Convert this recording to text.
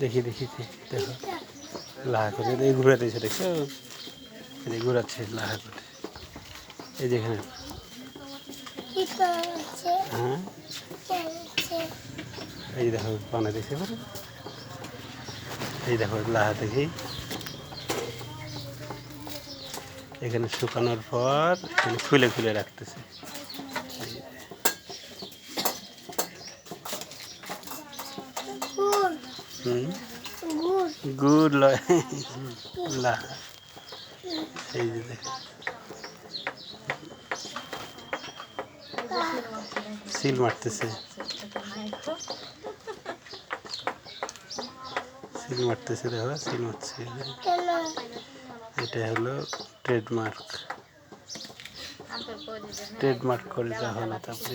দেখি দেখি দেখি, লাহা করে এই ঘুরে দিয়েছে দেখছ এই ঘুরাচ্ছে লাহা করে। এই যেখানে হ্যাঁ। এই দেখো পানা দিয়েছে এই দেখো লাহা দেখি। এখানে শুকানোর পর এখানে খুলে খুলে রাখতেছে এই যে, গুড় হুম গুড় লয় সিল মারতেছে। সিল মারতেছে, দেখো, সিল মারছে। এটা হলো ট্রেডমার্ক। ট্রেডমার্ক করে দেওয়া হলো তারপরে